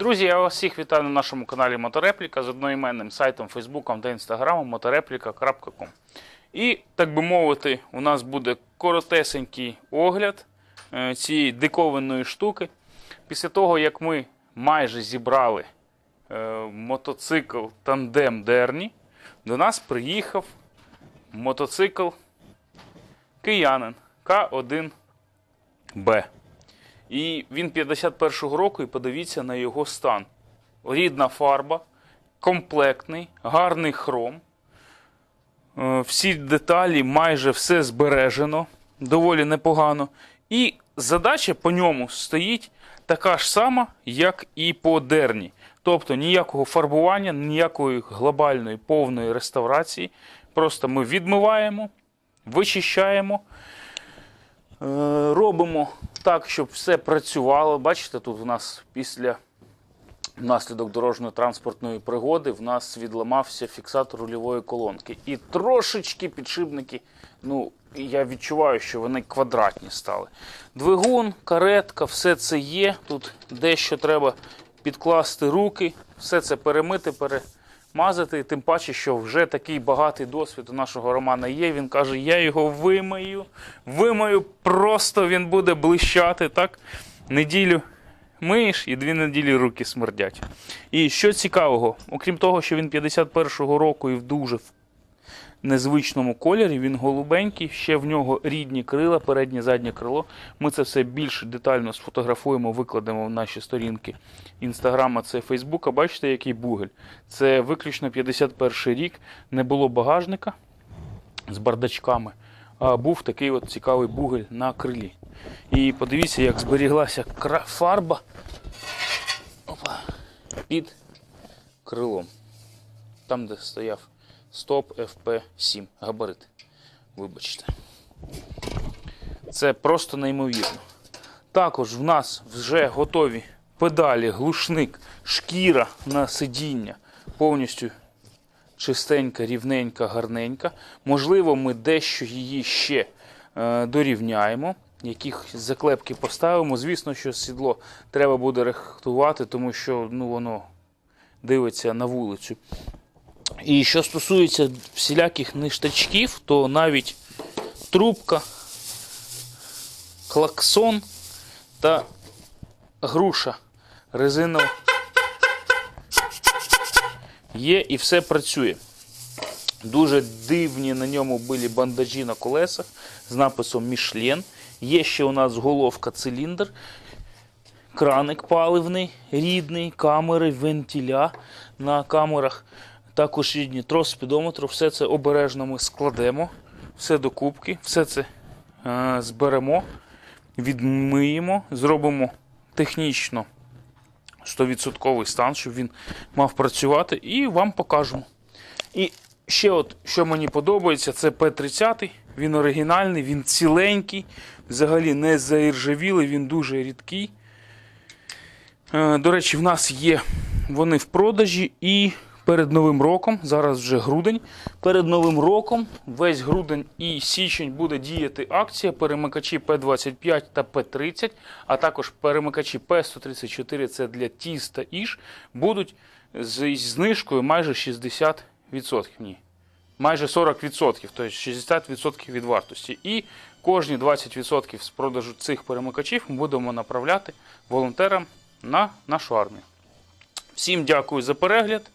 Друзі, я вас всіх вітаю на нашому каналі Моторепліка з одноіменним сайтом, Фейсбуком та Інстаграмом motoreplika.com. І, так би мовити, у нас буде коротесенький огляд е, цієї диковинної штуки. Після того, як ми майже зібрали е, мотоцикл тандем Дерні, до нас приїхав мотоцикл киянин К1Б. І він 51-го року, і подивіться на його стан. Рідна фарба, комплектний, гарний хром. Е, Всі деталі, майже все збережено, доволі непогано. І задача по ньому стоїть така ж сама, як і по дерні. Тобто ніякого фарбування, ніякої глобальної повної реставрації. Просто ми відмиваємо, вичищаємо. Е, Робимо так, щоб все працювало. Бачите, тут у нас після внаслідок дорожньо-транспортної пригоди в нас відламався фіксатор рульової колонки. І трошечки підшипники, ну, я відчуваю, що вони квадратні стали. Двигун, каретка, все це є. Тут дещо треба підкласти руки, все це перемити, перемазати. Тим паче, що вже такий багатий досвід у нашого Романа є. Він каже, я його вимию, вимию, просто він буде блищати. так? Неділю миєш і дві неділі руки смердять. І що цікавого, окрім того, що він 51-го року і в дуже незвичному кольорі, він голубенький, ще в нього рідні крила, переднє заднє крило. Ми це все більш детально сфотографуємо, викладемо в наші сторінки інстаграма, це Фейсбука. Бачите, який бугель? Це виключно 51 рік, не було багажника з бардачками. А був такий от цікавий бугель на крилі. І подивіться, як зберіглася фарба Опа. під крилом. Там, де стояв стоп FP7 габарит. Вибачте. Це просто неймовірно. Також в нас вже готові педалі, глушник, шкіра на сидіння. Повністю чистенька, рівненька, гарненька. Можливо, ми дещо її ще е, дорівняємо. Яких заклепки поставимо. Звісно, що сідло треба буде рихтувати, тому що ну, воно дивиться на вулицю. І що стосується всіляких ништачків, то навіть трубка, клаксон та груша резинова є і все працює. Дуже дивні на ньому були бандажі на колесах з написом Мішлен. Є ще у нас головка циліндр, краник паливний, рідний, камери, вентиля на камерах. Також рідні трос спідометру. Все це обережно ми складемо, все до кубки, все це е, зберемо, відмиємо, зробимо технічно 100% стан, щоб він мав працювати, і вам покажемо. І ще от, що мені подобається, це П-30. Він оригінальний, він ціленький, взагалі не заіржавілий, він дуже рідкий. Е, До речі, в нас є вони в продажі і перед Новим роком, зараз вже грудень. Перед Новим роком, весь грудень і січень буде діяти акція перемикачі П25 та П30, а також перемикачі П134 це для ТІС та ІШ, будуть з знижкою майже 60%. Ні, майже 40%, тобто 60% від вартості. І кожні 20% з продажу цих перемикачів ми будемо направляти волонтерам на нашу армію. Всім дякую за перегляд.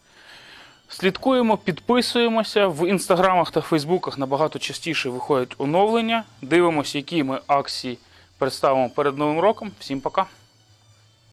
Слідкуємо, підписуємося. В інстаграмах та фейсбуках набагато частіше виходять оновлення. Дивимося, які ми акції представимо перед Новим роком. Всім пока!